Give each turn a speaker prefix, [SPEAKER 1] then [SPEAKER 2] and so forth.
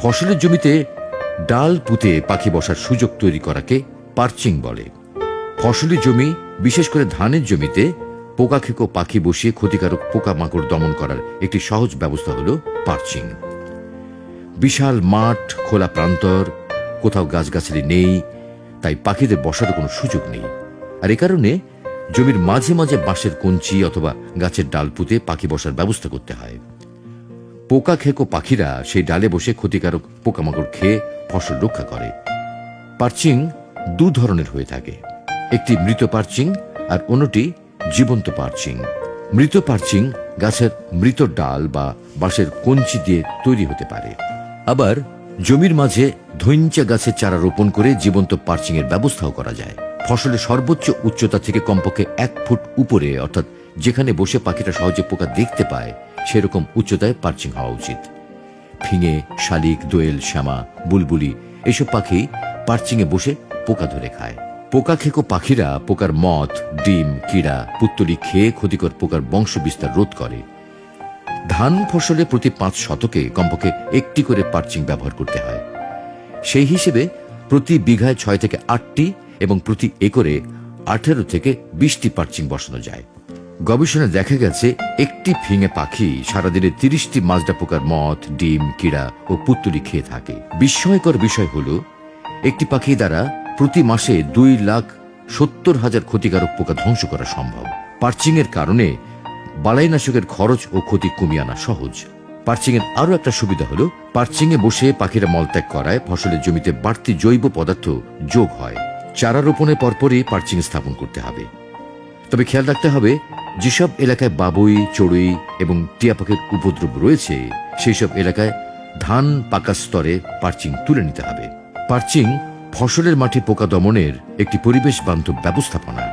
[SPEAKER 1] ফসলের জমিতে ডাল পুঁতে পাখি বসার সুযোগ তৈরি করাকে পার্চিং বলে। ফসলি জমি, বিশেষ করে ধানের জমিতে পোকা খেকো পাখি বসিয়ে ক্ষতিকারক পোকামাকড় দমন করার একটি সহজ ব্যবস্থা হল পার্চিং। বিশাল মাঠ, খোলা প্রান্তর, কোথাও গাছগাছালি নেই, তাই পাখিদের বসার কোনো সুযোগ নেই। আর এ কারণে জমির মাঝে মাঝে বাঁশের কঞ্চি অথবা গাছের ডাল পুঁতে পাখি বসার ব্যবস্থা করতে হয়। পোকা খেকো পাখিরা সেই ডালে বসে ক্ষতিকারক পোকামাকড় খেয়ে ফসল রক্ষা করে। পার্চিং দু ধরনের হয়ে থাকে। একটি মৃত পার্চিং আর অন্যটি জীবন্ত পার্চিং। মৃত পার্চিং গাছের মৃত ডাল বা বাঁশের কঞ্চি দিয়ে তৈরি হতে পারে। আবার জমির মাঝে ধৈঞ্চা গাছের চারা রোপণ করে জীবন্ত পার্চিং এর ব্যবস্থাও করা যায়। ফসলের সর্বোচ্চ উচ্চতা থেকে কমপক্ষে এক ফুট উপরে, অর্থাৎ যেখানে বসে পাখিটা সহজে পোকা দেখতে পায় সেরকম উচ্চতায় পার্চিং হওয়া উচিত। ফিঙে, শালিক, দোয়েল, শ্যামা, বুলবুলি, এসব পাখি পার্চিংয়ে বসে পোকা ধরে খায়। পোকা খেকো পাখিরা পোকার মথ, ডিম, কিড়া, পুত্তলি খেয়ে ক্ষতিকর পোকার বংশ বিস্তার রোধ করে। ধান ফসলে প্রতি পাঁচ শতকে কমপক্ষে একটি করে পার্চিং ব্যবহার করতে হয়। সেই হিসেবে প্রতি বিঘায় ছয় থেকে আটটি এবং প্রতি একরে আঠেরো থেকে বিশটি পার্চিং বসানো যায়। গবেষণায় দেখা গেছে, একটি ফিঙে পাখি সারাদিনে তিরিশটি মাজরা পোকার মথ, ডিম, কিড়া ও পুত্তুলি খেয়ে থাকে। বিস্ময়কর বিষয় হল, একটি পাখি দ্বারা প্রতি মাসে দুই লাখ সত্তর হাজার ক্ষতিকারক পোকা ধ্বংস করা সম্ভব। পার্চিং এর কারণে বালাইনাশকের খরচ ও ক্ষতি কমিয়ে আনা সহজ। পার্চিং এর আরও একটা সুবিধা হলো এ বসে পাখিরা মলত্যাগ করায় ফসলের জমিতে বাড়তি জৈব পদার্থ যোগ হয়। চারা রোপণের পরপরই পার্চিং স্থাপন করতে হবে। তবে খেয়াল রাখতে হবে যেসব এলাকায় বাবুই, চড়ুই এবং টিয়া পাখির উপদ্রব রয়েছে সেই সব এলাকায় ধান পাকা স্তরে পার্চিং তুলে নিতে হবে। পার্চিং ফসলের মাটি পোকা দমনের একটি পরিবেশ বান্ধব ব্যবস্থাপনা।